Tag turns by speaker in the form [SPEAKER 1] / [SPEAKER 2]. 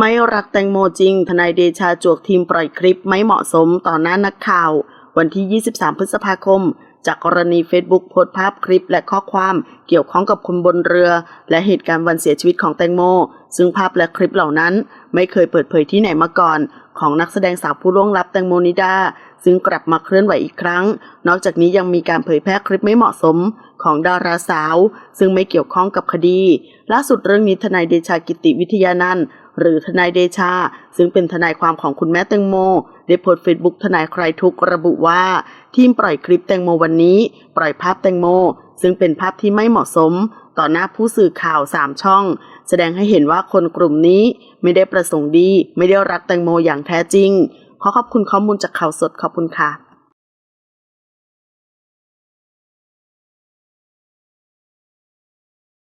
[SPEAKER 1] ไม่รักแตงโมจริง ทนายเดชาจวกทีมปล่อยคลิปไม่เหมาะสมต่อหน้านักข่าว วันที่ 23 พฤษภาคม จากกรณี Facebook โพสต์ภาพคลิปและข้อความเกี่ยวข้องกับคนบนเรือ และเหตุการณ์วันเสียชีวิตของแตงโม ซึ่งภาพและคลิปเหล่านั้น ไม่เคยเปิดเผยที่ไหนมาก่อน ของนักแสดงสาวผู้ล่วงลับแตงโมนิดา ซึ่งกลับมาเคลื่อนไหวอีกครั้ง นอกจากนี้ยังมีการเผยแพร่คลิปไม่เหมาะสมของดาราสาว ซึ่งไม่เกี่ยวข้องกับคดี ล่าสุดเรื่องนี้ทนายเดชากิติวิทยานันท์ หรือทนายเดชา ซึ่งเป็นทนายความของคุณแม่แตงโม ได้โพสต์เฟซบุ๊กทนายใครทุกระบุว่า ทีมปล่อยคลิปแตงโมวันนี้ ปล่อยภาพแตงโม ซึ่งเป็นภาพที่ไม่เหมาะสม ต่อหน้าผู้สื่อข่าวสามช่อง แสดงให้เห็นว่าคนกลุ่มนี้ไม่ได้ประสงค์ดี ไม่ได้รักแตงโมอย่างแท้จริง ขอขอบคุณข้อมูลจากข่าวสดขอบคุณค่ะ